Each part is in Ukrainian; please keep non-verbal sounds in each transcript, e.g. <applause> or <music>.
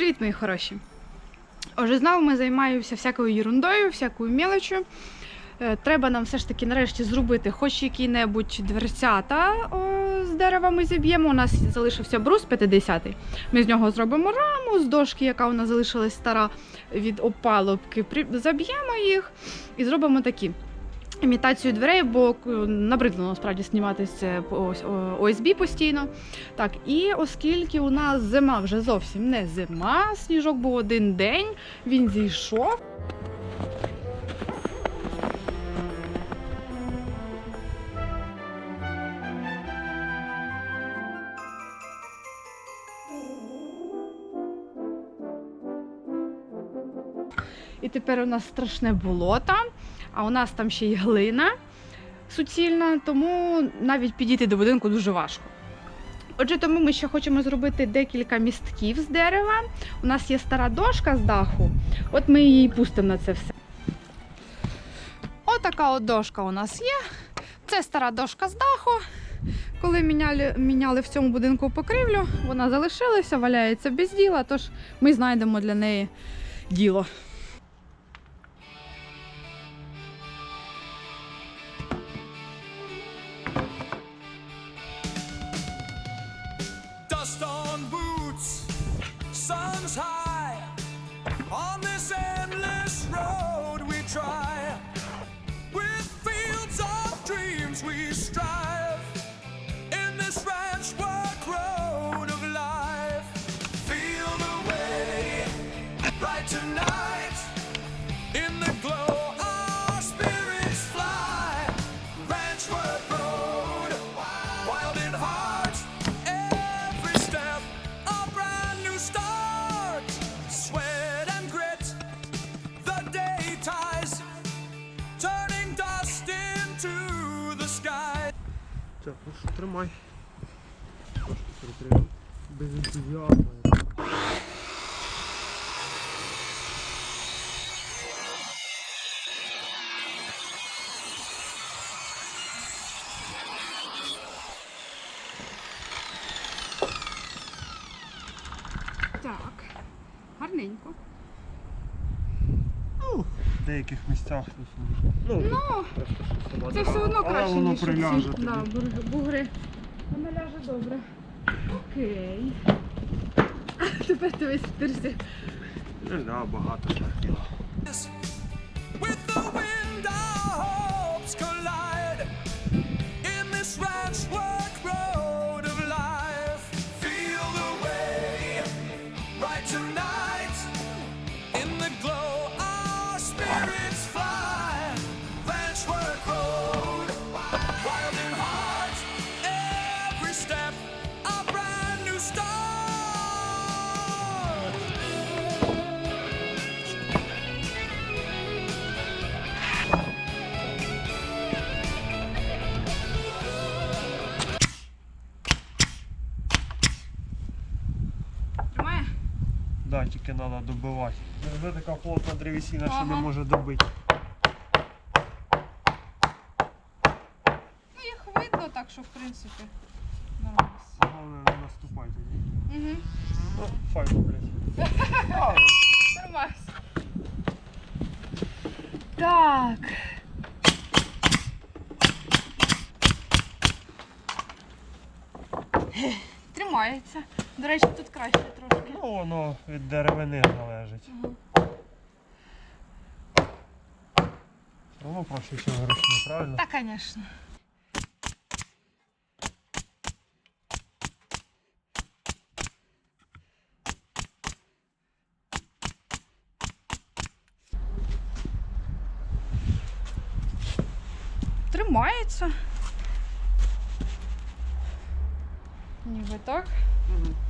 Привіт, мої хороші! Отже, знову ми займаємося всякою ерундою, всякою мелочю. Е, Треба нам все ж таки нарешті зробити хоч які-небудь дверцята з дерева ми зіб'ємо. У нас залишився брус 50-й. Ми з нього зробимо раму з дошки, яка у нас залишилась стара від опалубки. Заб'ємо їх і зробимо такі. Імітацію дверей, бо е, набридло насправді знімати ось- о- ОСБ постійно. Так, і оскільки у нас зима вже зовсім не зима, сніжок був один день, він зійшов. І тепер у нас страшне болото, а у нас там ще й глина суцільна, тому навіть підійти до будинку дуже важко. Отже, тому ми ще хочемо зробити декілька містків з дерева. У нас є стара дошка з даху, от ми її пустимо на це все. Отака от дошка у нас є. Це стара дошка з даху. Коли міняли, міняли в цьому будинку покрівлю, вона залишилася, валяється без діла, тож ми знайдемо для неї діло. On this endless road we try. Тримай. Трошки перетримай. Без ентузіазму. Так, гарненько. Деяких місцях. Ну, Ну, просто це все одно краще, воно ніж приляже ці да, бугри. Воно ляже добре. Окей. А <laughs> тепер дивись, тирси. Не, знаю, багато так. With the wind, our hopes collide. Треба добивати. Вже така плотна древесина, що не може добити. Ну, їх видно так, що в принципі. Нормально. Головне не наступати. Угу. Ну, файно, блядь. <laughs> Нормально. Так. Тримається. До речі, тут краще трошки. Ну, воно від деревини залежить. Воно проще всього вручну, правильно? Так, звісно. Тримається. Ніби так. Through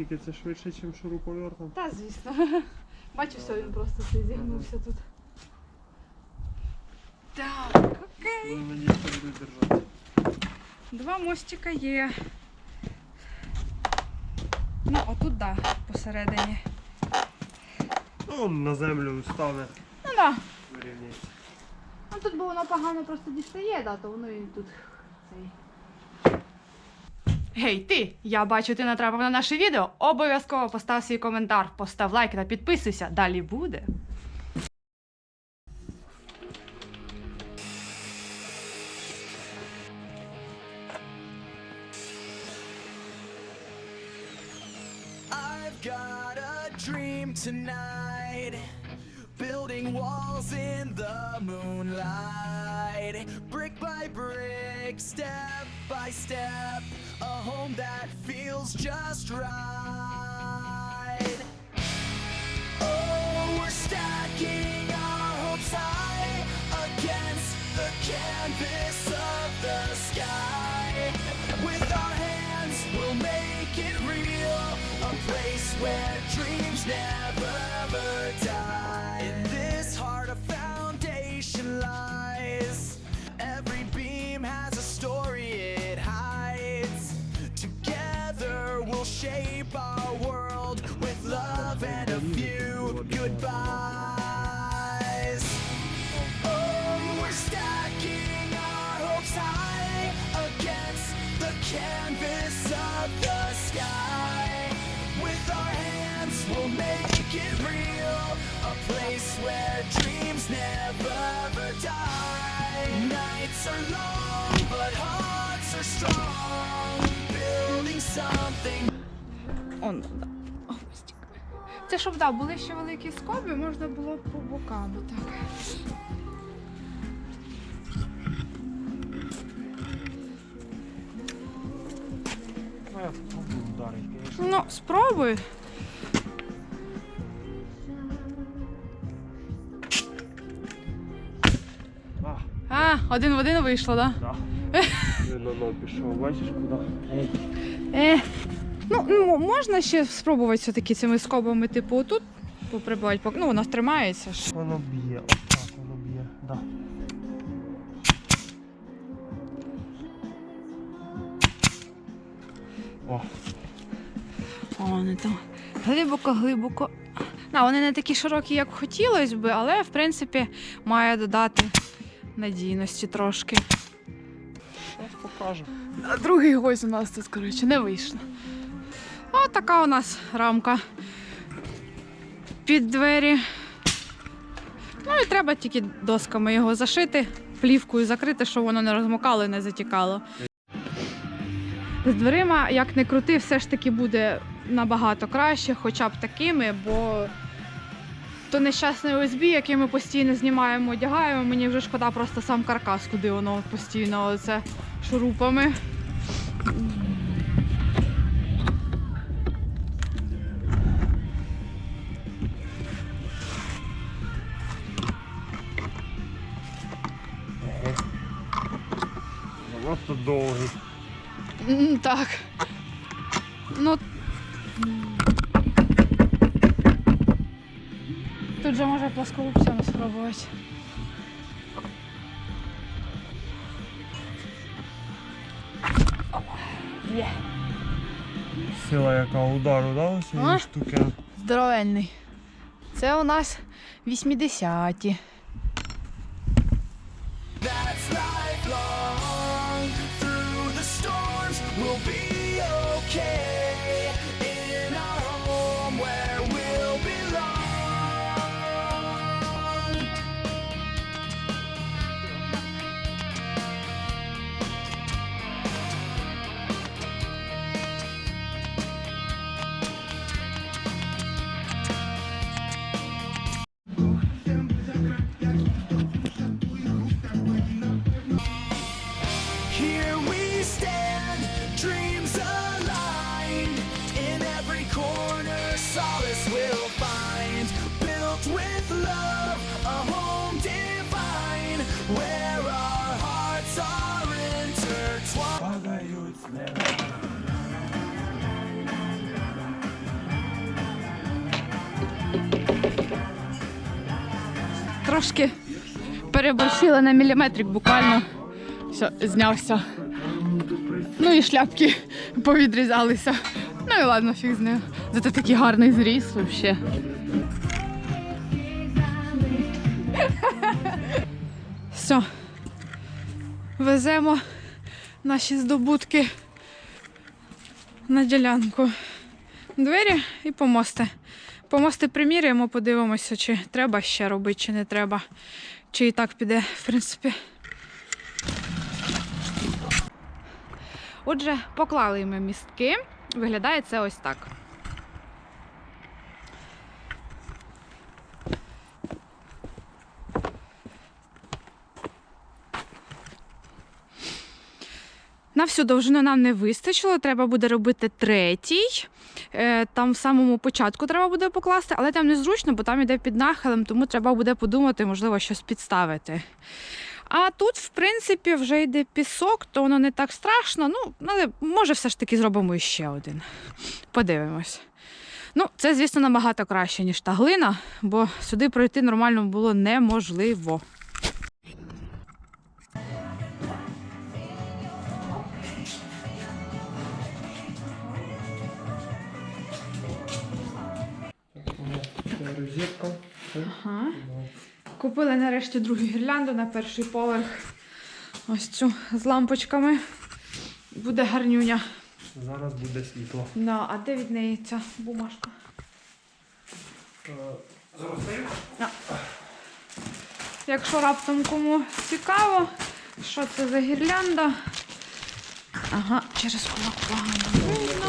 Наскільки це швидше, ніж шуруповертом? Та, звісно. <laughs> Бачиш, все, він просто все зігнувся тут. Так, окей. Вони мені що будуть держати. Два мостика є. Ну, отут, да, посередині. Ну, он на землю стане, Ну да. вирівняється. Ну тут бо воно погано просто дістає, да, то воно і тут цей. Гей, ти! Я бачу, ти натрапив на наше відео. Обов'язково постав свій коментар, постав лайк та підписуйся. Далі буде. I've got a dream tonight. Building walls in the moonlight. Brick by brick, step by step. A home that feels just right. Oh, we're stacking our hopes high against the canvas of the sky. With our hands, we'll make it real. A place where dreams Nights are long, but hearts are strong. Building something Он, да. О, мостик. Це щоб да, були ще великі скоби, можна було б по бокам. Так. Ну. Ну, спробуй. А, один в один вийшло, так? да. <laughs> Він на ноль пішов, бачиш куди? Е, ну, можна ще спробувати все-таки цими скобами, типу, отут поприбувати, ну, воно тримається ж. Воно б'є, отак воно б'є, да. О, О, вони там глибоко-глибоко. Вони не такі широкі, як хотілося би, але в принципі має додати надійності трошки. зараз покажу. А другий гвоздь у нас тут, коротше, не вийшло. Ось така у нас рамка під двері. Ну і треба тільки досками його зашити, плівкою закрити, щоб воно не розмокало і не затікало. З дверима, як не крути, все ж таки буде набагато краще, хоча б такими, бо то нещасний ОСБ, який ми постійно знімаємо, одягаємо. Мені вже шкода просто сам каркас, куди воно постійно оце шурупами. Занадто довгий. Так. Ну. Тут же може плоскогубцями спробувати. Є. Сила яка удару дала цієї штуки. Здоровельний. Це у нас 80-ті. Трошки переборщила на міліметрик буквально. Все, знявся. Ну і шляпки повідрізалися. Ну і ладно, фіг з нею. Зато такий гарний зріс взагалі. Все. Веземо наші здобутки на ділянку. Двері і помости. Помости приміряємо, подивимося, чи треба ще робити, чи не треба. Чи і так піде, в принципі. Отже, поклали ми містки. Виглядає це ось так. На всю довжину нам не вистачило, треба буде робити третій. Е, Там в самому початку треба буде покласти, але там незручно, бо там іде під нахилем, тому треба буде подумати, можливо, щось підставити. А тут, в принципі, вже йде пісок, то воно не так страшно. Ну, але може все ж таки зробимо іще один. Подивимось. Ну, це, звісно, набагато краще, ніж та глина, бо сюди пройти нормально було неможливо. Розетка. Ага. Купили нарешті другу гірлянду на перший поверх. Ось цю з лампочками. Буде гарнюня. Зараз буде світло. Да, а де від неї ця бумажка? Якщо раптом кому цікаво, що це за гірлянда. Ага, через кулак погано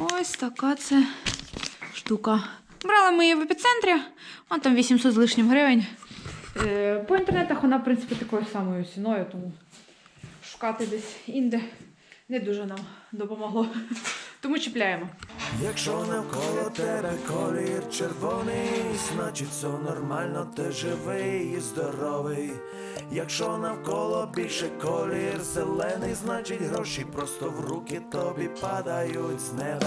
Ось така це штука. Брали ми її в епіцентрі, вон там 800 з лишнім гривень. Е, По інтернетах вона, в принципі, такою самою ціною, тому шукати десь інде не дуже нам допомогло. Тому чіпляємо. Якщо навколо тебе колір червоний, значить все нормально, ти живий і здоровий. Якщо навколо більше колір зелений, значить гроші просто в руки тобі падають з неба.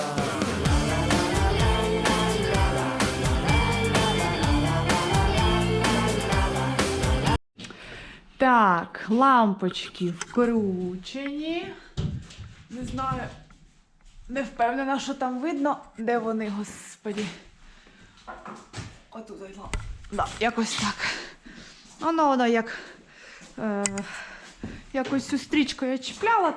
Так, лампочки вкручені. Не знаю, не впевнена, що там видно. Де вони, господі? Отут ось. Да, якось так. Воно воно як. Е, якось цю стрічку я чіпляла.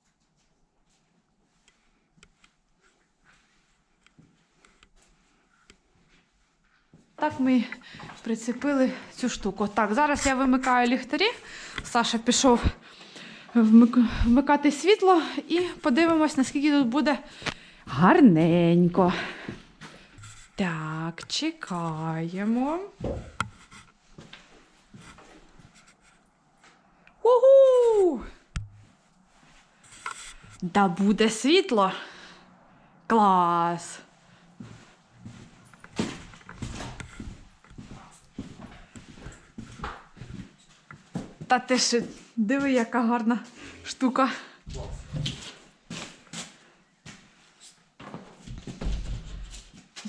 Так ми прицепили цю штуку. Так, зараз я вимикаю ліхтарі. Саша пішов вмикати світло і подивимось, наскільки тут буде гарненько. Так, чекаємо. Угу! Да буде світло. Клас! Та ти ще диви, яка гарна штука.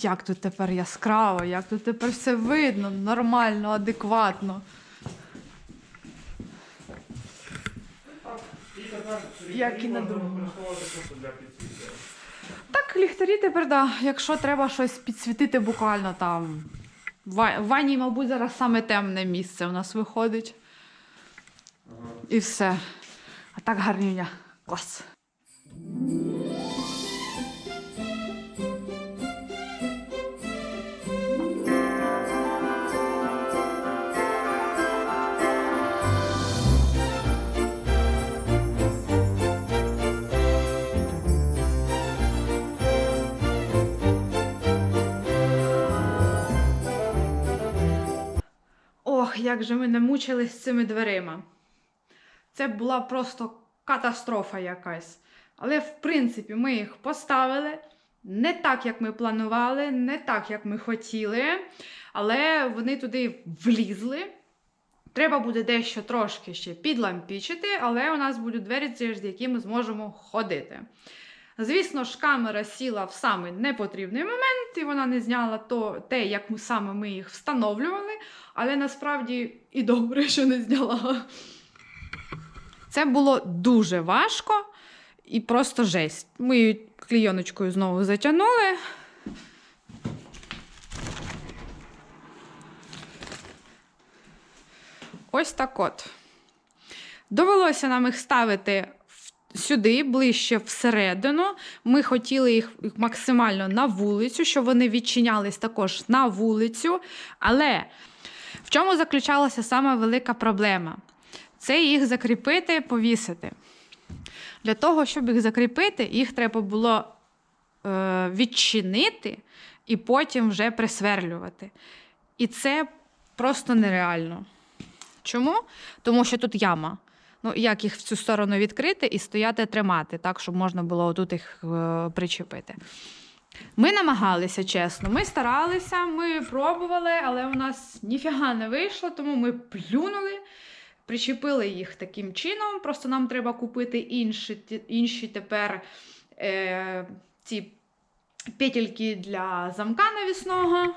Як тут тепер яскраво, як тут тепер все видно, нормально, адекватно. Як і на другому. Так, ліхтарі тепер, да, якщо треба щось підсвітити буквально там. В ванні, мабуть, зараз саме темне місце у нас виходить. І все. А так гарнюня. Клас. Ох, як же ми не мучились з цими дверима. Це була просто катастрофа якась. Але, в принципі, ми їх поставили не так, як ми планували, не так, як ми хотіли, але вони туди влізли. Треба буде дещо трошки ще підлампічити, але у нас будуть двері, через які ми зможемо ходити. Звісно ж, камера сіла в самий непотрібний момент, і вона не зняла то, те, як ми саме ми їх встановлювали, але насправді і добре, що не зняла. Це було дуже важко і просто жесть. Ми її клійоночкою знову затягнули. Ось так от. Довелося нам їх ставити сюди, ближче всередину. Ми хотіли їх максимально на вулицю, щоб вони відчинялись також на вулицю. Але в чому заключалася сама велика проблема? Це їх закріпити, повісити. Для того, щоб їх закріпити, їх треба було е, відчинити і потім вже присверлювати. І це просто нереально. Чому? Тому що тут яма. Ну, як їх в цю сторону відкрити і стояти тримати, так, щоб можна було тут їх е, причепити. Ми намагалися, чесно. Ми старалися, ми пробували, але у нас ніфіга не вийшло, тому ми плюнули, причепили їх таким чином. Просто нам треба купити інші, інші тепер е, ці петельки для замка навісного.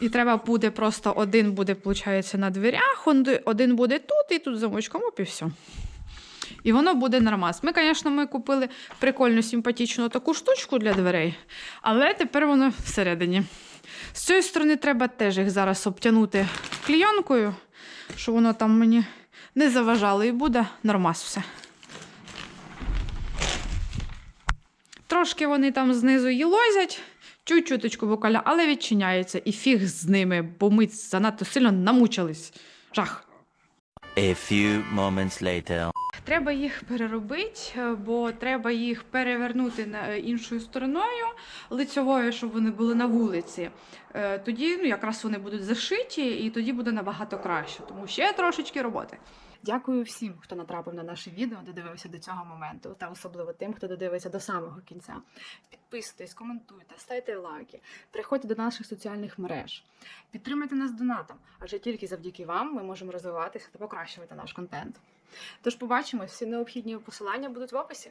І треба буде просто один буде, виходить, на дверях, один буде тут, і тут замочком, і все. І воно буде нормас. Ми, звісно, ми купили прикольну, симпатичну таку штучку для дверей, але тепер воно всередині. З цієї сторони треба теж їх зараз обтягнути клійонкою, щоб воно там мені не заважало, і буде нормас все. Трошки вони там знизу їлозять, чуть-чуточку буквально, але відчиняються. І фіг з ними, бо ми занадто сильно намучились. Жах. A few moments later. Треба їх переробити, е, бо треба їх перевернути на е, іншою стороною лицьовою, щоб вони були на вулиці. Е, Тоді ну, якраз вони будуть зашиті, і тоді буде набагато краще. Тому ще трошечки роботи. Дякую всім, хто натрапив на наше відео, додивився до цього моменту, та особливо тим, хто додивиться до самого кінця. Підписуйтесь, коментуйте, ставте лайки, приходьте до наших соціальних мереж, підтримайте нас донатом, адже тільки завдяки вам ми можемо розвиватися та покращувати наш контент. Тож побачимось, всі необхідні посилання будуть в описі.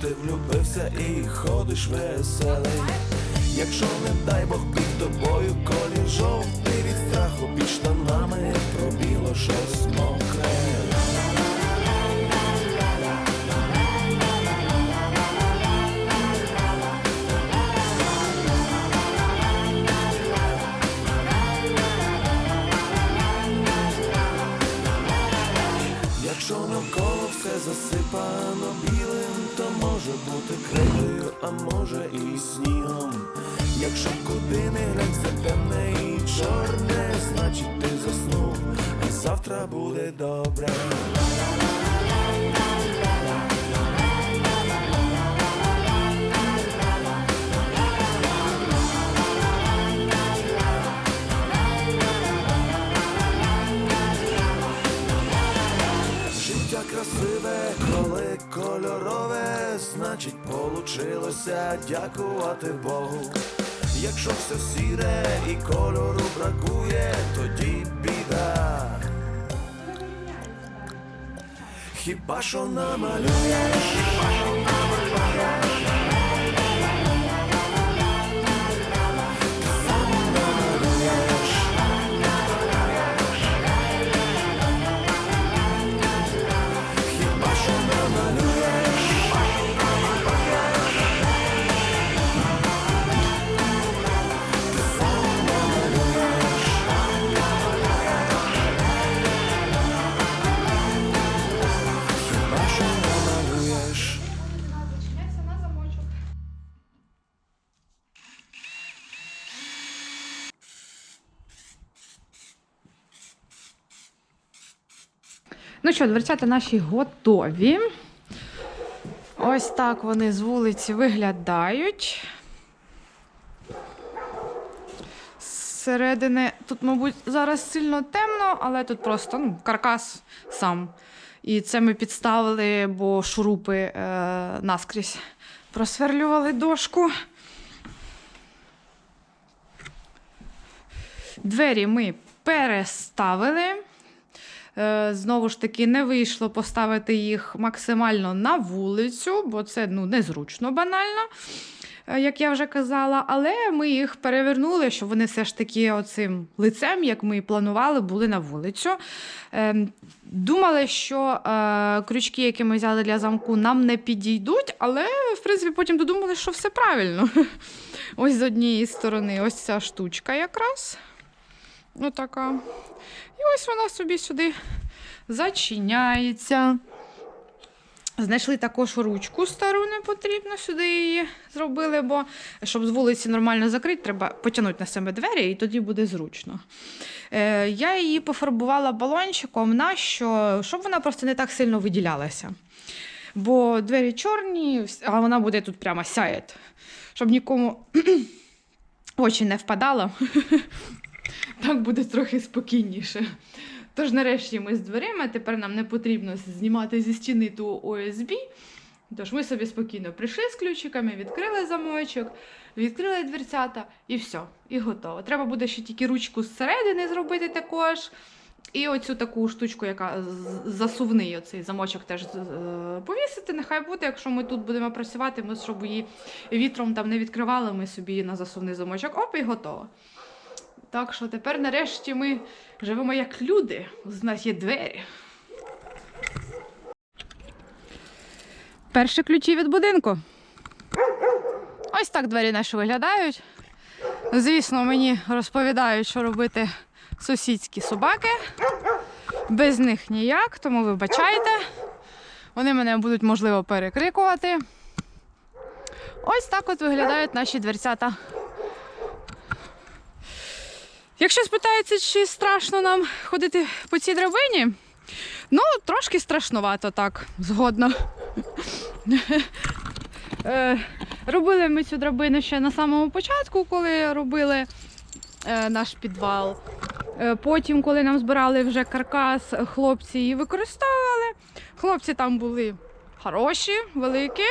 Ти влюбився і ходиш веселий. Якщо не дай Бог під тобою колір жовтий від страху під штанами пробіло щось мокре. Якщо навколо все засипано білим, може бути крейдою, а може і снігом. Якщо куди не глянь, все темне і чорне, значить ти заснув, а завтра буде добре. Життя красиве, коли кольорове, значить получилося дякувати Богу. Якщо все сіре і кольору бракує, тоді біда. Хіба що намалюєш? Сам що, дверцята наші готові. Ось так вони з вулиці виглядають. Зсередини тут, мабуть, зараз сильно темно, але тут просто ну, каркас сам. І це ми підставили, бо шурупи е, наскрізь просверлювали дошку. Двері ми переставили. Е, Знову ж таки, не вийшло поставити їх максимально на вулицю, бо це ну, незручно банально, е, як я вже казала. Але ми їх перевернули, щоб вони все ж таки оцим лицем, як ми і планували, були на вулицю. Е, Думали, що крючки, які ми взяли для замку, нам не підійдуть, але в принципі потім додумали, що все правильно. <laughs> Ось з однієї сторони, ось ця штучка якраз. Отака. І ось вона собі сюди зачиняється. Знайшли також ручку стару, не потрібно сюди її зробили, бо щоб з вулиці нормально закрити, треба потягнути на себе двері, і тоді буде зручно. Е, я її пофарбувала балончиком, на що, щоб вона просто не так сильно виділялася. Бо двері чорні, а вона буде тут прямо сяє, щоб нікому <clears throat> очі не впадало. <laughs> Так буде трохи спокійніше. Тож, нарешті, ми з дверима. Тепер нам не потрібно знімати зі стіни ту ОСБ. Тож ми собі спокійно прийшли з ключиками, відкрили замочок, відкрили дверцята і все, і готово. Треба буде ще тільки ручку зсередини зробити також. І оцю таку штучку, яка засувний оцей замочок теж повісити. Нехай буде, якщо ми тут будемо працювати, ми щоб її вітром там не відкривали, ми собі її на засувний замочок. Оп, і готово. Так що тепер нарешті ми живемо як люди. У нас є двері. Перші ключі від будинку. Ось так двері наші виглядають. Звісно, мені розповідають, що робити сусідські собаки. Без них ніяк, тому вибачайте. Вони мене будуть, можливо, перекрикувати. Ось так от виглядають наші дверцята. Якщо спитається, чи страшно нам ходити по цій драбині, ну, трошки страшнувато так, згодно. Е, Робили ми цю драбину ще на самому початку, коли робили е, наш підвал. Е, Потім, коли нам збирали вже каркас, хлопці її використовували. Хлопці там були хороші, великі.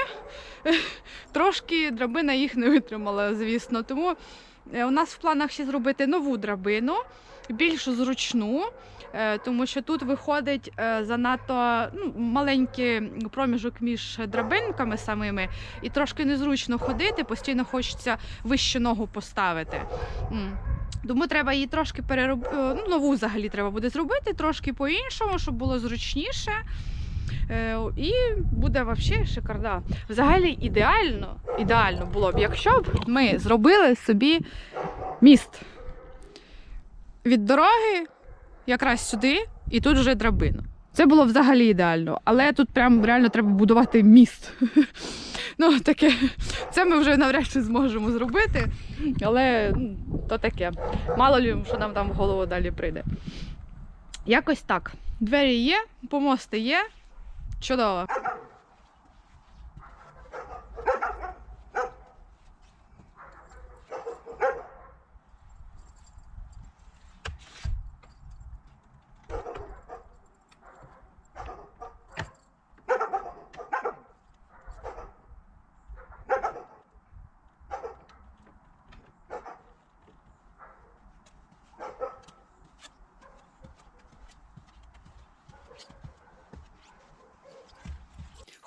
Трошки драбина їх не витримала, звісно. Тому У нас в планах ще зробити нову драбину, більш зручну, е, тому що тут виходить е, занадто ну, маленький проміжок між драбинками самими, і трошки незручно ходити, постійно хочеться вище ногу поставити. Тому треба її трошки перероб... е, ну, нову взагалі треба буде зробити, трошки по-іншому, щоб було зручніше. Е, І буде взагалі шикарда. Взагалі ідеально, ідеально було б, якщо б ми зробили собі міст від дороги якраз сюди, і тут вже драбину. Це було взагалі ідеально, але тут прям реально треба будувати міст. <laughs> Ну, таке, це ми вже навряд чи зможемо зробити, але ну, то таке. Мало лі, що нам там в голову далі прийде. Якось так. Двері є, помости є. Чудово.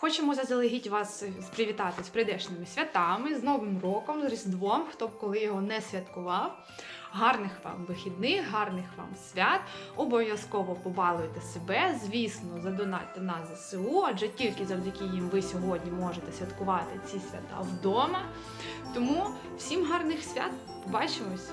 Хочемо заздалегідь вас привітати з прийдешніми святами, з Новим роком, з Різдвом, хто б коли його не святкував. Гарних вам вихідних, гарних вам свят. Обов'язково побалуйте себе. Звісно, задонатьте на ЗСУ, адже тільки завдяки їм ви сьогодні можете святкувати ці свята вдома. Тому всім гарних свят. Побачимось!